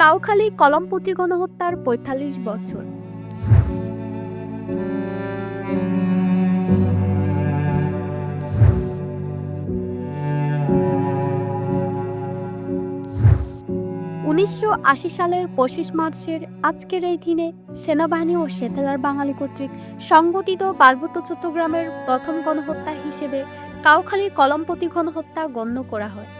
কাউখালী কলমপতি গণহত্যার পঁয়তাল্লিশ বছর। উনিশশো আশি সালের পঁচিশ মার্চের আজকের এই দিনে সেনাবাহিনী ও সেতেলার বাঙালি কর্তৃক সংগঠিত পার্বত্য চট্টগ্রামের প্রথম গণহত্যা হিসেবে কাউখালী কলমপতি গণহত্যা গণ্য করা হয়।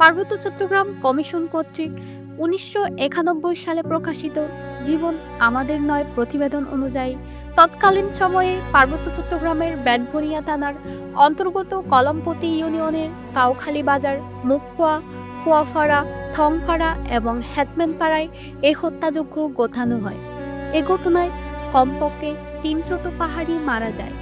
পার্বত্য চট্টগ্রাম কমিশন কর্তৃক উনিশশো একানব্বই সালে প্রকাশিত জীবন আমাদের নয় প্রতিবেদন অনুযায়ী, তৎকালীন সময়ে পার্বত্য চট্টগ্রামের ব্যাটবনিয়া থানার অন্তর্গত কলমপতি ইউনিয়নের কাউখালী বাজার, মুখপোয়া, কুয়াফাড়া থংপাড়া এবং হ্যাটম্যানপাড়ায় এ হত্যাযজ্ঞ গোথানো হয়। এ ঘটনায় কমপক্ষে তিনশত পাহাড়ি মারা যায়।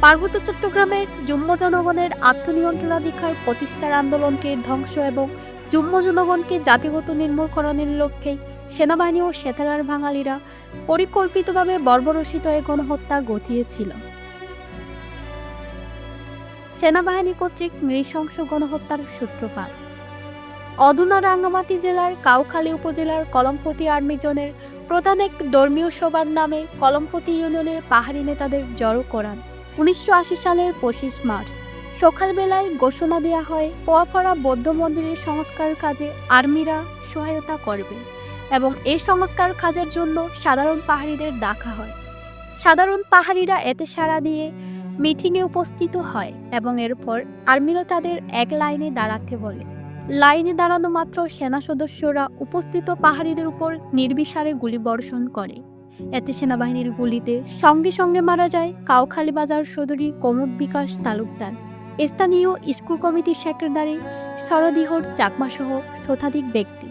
পার্বত্য চট্টগ্রামের জুম্ম জনগণের আত্মনিয়ন্ত্রণাধিকার প্রতিষ্ঠার আন্দোলনকে ধ্বংস এবং জুম্ম জনগণকে জাতিগত নির্মূলকরণের লক্ষ্যে সেনাবাহিনী ও সেতালার বাঙালিরা পরিকল্পিতভাবে বর্বরসিত এ গণহত্যা গঠিয়েছিল সেনাবাহিনী কর্তৃক নৃশংস গণহত্যার সূত্রপাত। অদুনা রাঙ্গামাটি জেলার কাউখালী উপজেলার কলমপতি আর্মি জোনের প্রধান এক ধর্মীয় সভার নামে কলমপতি ইউনিয়নের পাহাড়ি নেতাদের জড়ো করান। উনিশশো আশি সালের পঁচিশ মার্চ। সকালবেলায় ঘোষণা দেওয়া হয় পোয়াপাড়া বৌদ্ধ মন্দিরের সংস্কার কাজে আর্মিরা সহায়তা করবে এবং এই সংস্কার কাজের জন্য সাধারণ পাহাড়িদের ডাকা হয়। সাধারণ পাহাড়িরা এতে সাড়া দিয়ে মিটিংয়ে উপস্থিত হয় এবং এরপর আর্মিরা তাদের এক লাইনে দাঁড়াতে বলে। লাইনে দাঁড়ানো মাত্র সেনা সদস্যরা উপস্থিত পাহাড়িদের উপর নির্বিচারে গুলি বর্ষণ করে। এতে সেনাবাহিনীর গুলিতে সঙ্গে সঙ্গে মারা যায় কাউখালী বাজার সদরী কমুদ বিকাশ তালুকদার। স্থানীয় স্কুল কমিটির সেক্রেটারি সরদিহর চাকমা সহ শতাধিক ব্যক্তি।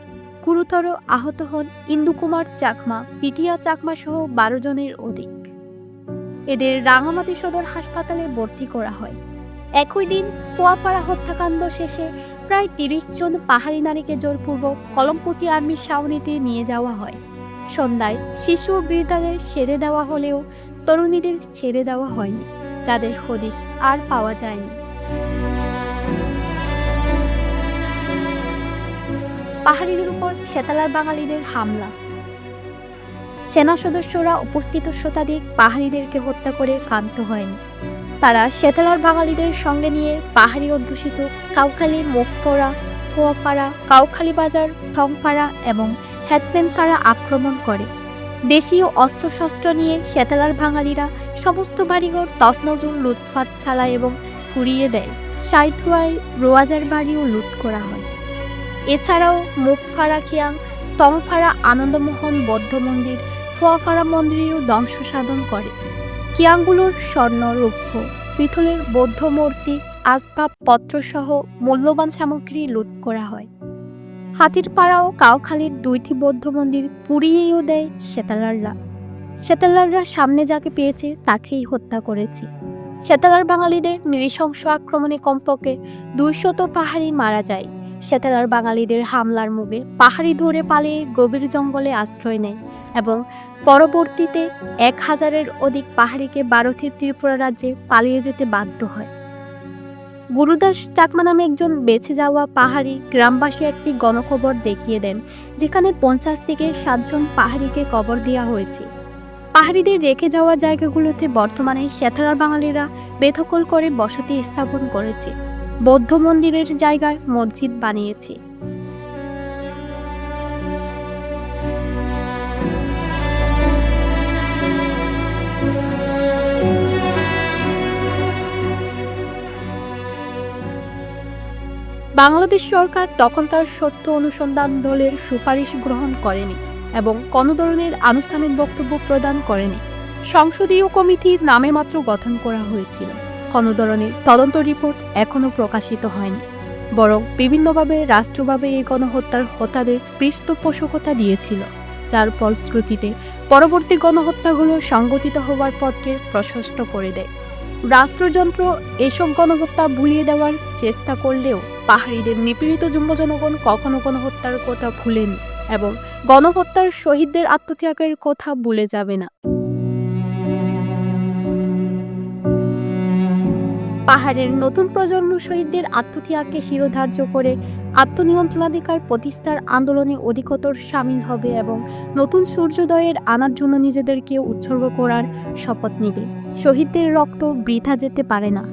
গুরুতর আহত হন ইন্দুকুমার চাকমা, পিটিয়া চাকমা সহ বারো জনের অধিক। এদের রাঙামাটি সদর হাসপাতালে ভর্তি করা হয়। একই দিন পোয়াপাড়া হত্যাকাণ্ড শেষে প্রায় তিরিশ জন পাহাড়ি নারীকে জোরপূর্বক কলমপতি আর্মির ছাউনিতে নিয়ে যাওয়া হয়। সন্ধ্যায় শিশু ও বৃদ্ধাদের ছেড়ে দেওয়া হলেও তরুণীদের ছেড়ে দেওয়া হয়নি। যাদের হদিশ আর পাওয়া যায়নি। পাহাড়িদের উপর সেতালার বাঙালিদের হামলা। সেনা সদস্যরা উপস্থিত শতাধিক পাহাড়িদেরকে হত্যা করে ক্ষান্ত হয়নি। তারা সেতালার বাঙালিদের সঙ্গে নিয়ে পাহাড়ি অধ্যুষিত কাউখালী মুখপড়া ফোয়াপাড়া, কাউখালী বাজার, থংপাড়া এবং হ্যাটম্যানপাড়া আক্রমণ করে। দেশীয় অস্ত্রশস্ত্র নিয়ে সেতালার বাঙালিরা সমস্ত বাড়িঘর তসনজুল লুটফাত ছালায় এবং ফুরিয়ে দেয়। সাইথুয়ায় রোয়াজার বাড়িও লুট করা হয়। এছাড়াও মুখফাড়া খিয়াং তংফাড়া আনন্দমোহন বৌদ্ধ মন্দির ফোয়াফাড়া মন্দিরেও ধ্বংস সাধন করে। কিয়াংগুলোর স্বর্ণ রৌপ্য পিতলের বৌদ্ধ মূর্তি আসবাবপত্রসহ মূল্যবান সামগ্রী লুট করা হয়। হাতিরপাড়া ও কাউখালীর দুইটি বৌদ্ধ মন্দির পুড়িয়েও দেয় সেতালাররা। সেতালাররা সামনে যাকে পেয়েছে তাকেই হত্যা করেছে। সেতালার বাঙালিদের নৃশংস আক্রমণে কমপক্ষে দুইশত পাহাড়ি মারা যায়। সেতালার বাঙালিদের হামলার মুখে পাহাড়ি ধরে পালিয়ে গভীর জঙ্গলে আশ্রয় নেয় এবং পরবর্তীতে এক হাজারের অধিক পাহাড়িকে ভারতের ত্রিপুরা রাজ্যে পালিয়ে যেতে বাধ্য হয়। গুরুদাস চাকমা নামে একজন বেঁচে যাওয়া পাহাড়ি গ্রামবাসী একটি গণখবর দেখিয়ে দেন, যেখানে পঞ্চাশ থেকে সাতজন পাহাড়িকে কবর দেওয়া হয়েছে। পাহাড়িদের রেখে যাওয়া জায়গাগুলোতে বর্তমানে সেথালার বাঙালিরা বেথকল করে বসতি স্থাপন করেছে। বৌদ্ধ মন্দিরের জায়গায় মসজিদ বানিয়েছে। বাংলাদেশ সরকার তখন তার সত্য অনুসন্ধান দলের সুপারিশ গ্রহণ করেনি। এবং কোনো ধরনের আনুষ্ঠানিক বক্তব্য প্রদান করেনি। সংসদীয় কমিটি নামে মাত্র গঠন করা হয়েছিল। কোনো ধরনের তদন্ত রিপোর্ট এখনও প্রকাশিত হয়নি। বরং বিভিন্নভাবে, রাষ্ট্রভাবে এই গণহত্যার হত্যাদের পৃষ্ঠপোষকতা দিয়েছিল, যার ফলশ্রুতিতে পরবর্তী গণহত্যাগুলো সংগঠিত হওয়ার পথকে প্রশস্ত করে দেয়। রাষ্ট্রযন্ত্র এসব গণহত্যা ভুলিয়ে দেওয়ার চেষ্টা করলেও পাহাড়িদের নিপীড়িত যুম্ব জনগণ কখনো গণহত্যার কথা ভুলেনি এবং গণহত্যার শহীদদের আত্মত্যাগের কথা ভুলে যাবে না। পাহাড়ের নতুন প্রজন্ম শহীদদের আত্মত্যাগকে শিরোধার্য করে আত্মনিয়ন্ত্রণাধিকার প্রতিষ্ঠার আন্দোলনে অধিকতর সামিল হবে এবং নতুন সূর্যোদয়ের আনার জন্য নিজেদেরকে উৎসর্গ করার শপথ নেবে। শহীদদের রক্ত বৃথা যেতে পারে না।